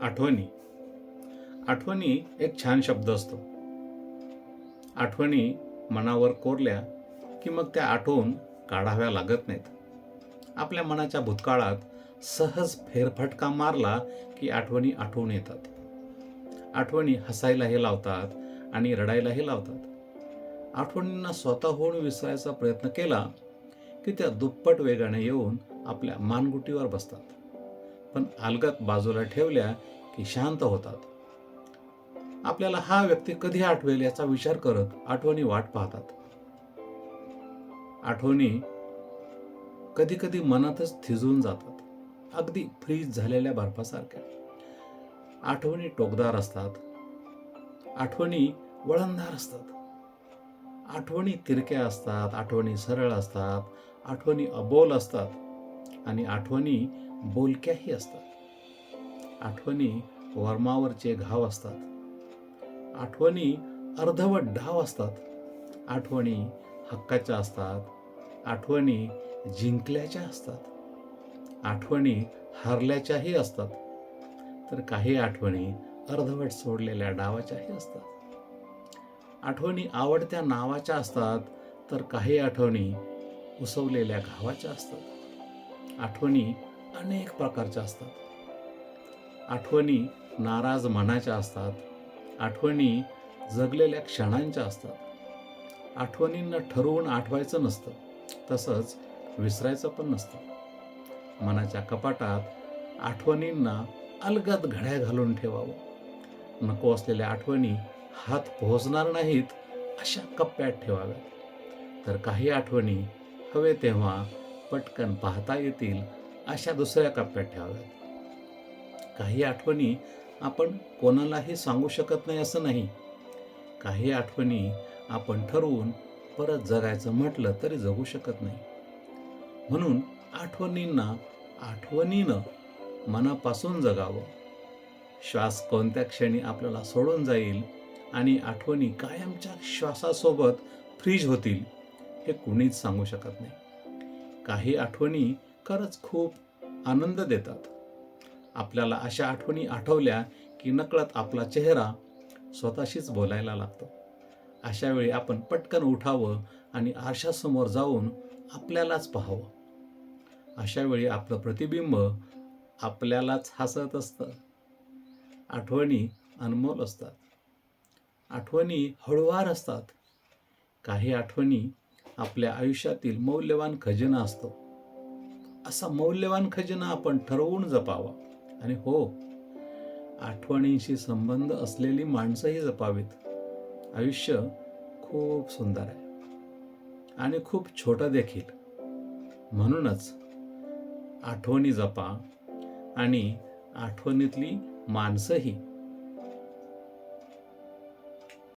आठवणी. आठवणी एक छान शब्द असतो. आठवणी मनावर कोरल्या की मग त्या आठवून काढाव्या लागत नाहीत. आपल्या मनाच्या भूतकाळात सहज फेरफटका मारला की आठवणी आठवून येतात. आठवणी हसायलाही लावतात आणि रडायलाही लावतात. आठवणींना स्वतःहून विसरायचा प्रयत्न केला की त्या दुप्पट वेगाने येऊन आपल्या मानगुटीवर बसतात. पण अलगत बाजूला ठेवल्या की शांत होतात. आपल्याला हा व्यक्ती कधी आठवेल याचा विचार करत आठवणी वाट पाहतात. आठवणी कधी कधी मनातच थिजून जातात. अगदी फ्रीज झालेल्या बर्फासारख्या आठवणी टोकदार असतात. आठवणी वळणदार असतात. आठवणी तिरक्या असतात आठवणी सरळ असतात आठवणी अबोल असतात आणि आठवणी बोलक्याही असतात. आठवणी वर्मावरचे घाव असतात. आठवणी अर्धवट डाव असतात. आठवणी हक्काच्या असतात. आठवणी जिंकल्याच्या असतात. आठवणी हरल्याच्याही असतात. तर काही आठवणी अर्धवट सोडलेल्या डावाच्याही असतात. आठवणी आवडत्या नावाच्या असतात तर काही आठवणी उसवलेल्या घावाच्या असतात. आठवणी अनेक प्रकारच्या असतात. आठवणी नाराज मनाच्या असतात. आठवणी जगलेल्या क्षणांच्या असतात. आठवणींना ठरवून आठवायचं नसतं. तसंच विसरायचं पण नसतं. मनाच्या कपाटात आठवणींना अलगद घड्या घालून ठेवावं. नको असलेल्या आठवणी हात पोहोचणार नाहीत अशा कप्प्यात ठेवाव्यात. तर काही आठवणी हवे तेव्हा पटकन पाहता येतील अशा दुसऱ्या कप्प्यात ठेवाव्यात. काही आठवणी आपण कोणालाही सांगू शकत नाही असं नाही. काही आठवणी आपण ठरवून परत जगायचं म्हटलं तरी जगू शकत नाही. म्हणून आठवणींना आठवणीनं मनापासून जगावं. श्वास कोणत्या क्षणी आपल्याला सोडून जाईल आणि आठवणी कायमच्या श्वासासोबत फ्रीज होतील हे कुणीच सांगू शकत नाही. काही आठवणी खरंच खूप आनंद देतात. आपल्याला अशा आठवणी आठवल्या की नकळत आपला चेहरा स्वतःशीच बोलायला लागतो. अशा वेळी आपण पटकन उठावं आणि आरशासमोर जाऊन आपल्यालाच पाहावं. अशा वेळी आपलं प्रतिबिंब आपल्यालाच हसत असतं. आठवणी अनमोल असतात. आठवणी हळुवार असतात. काही आठवणी आपल्या आयुष्यातील मौल्यवान खजिना असतो. असा मौल्यवान खजिना आपण ठरवून जपावा. आणि हो आठवणींशी संबंध असलेली माणसंही जपावीत. आयुष्य खूप सुंदर आहे. आणि खूप छोटं देखील. म्हणूनच आठवणी जपा आणि आठवणीतली माणसंही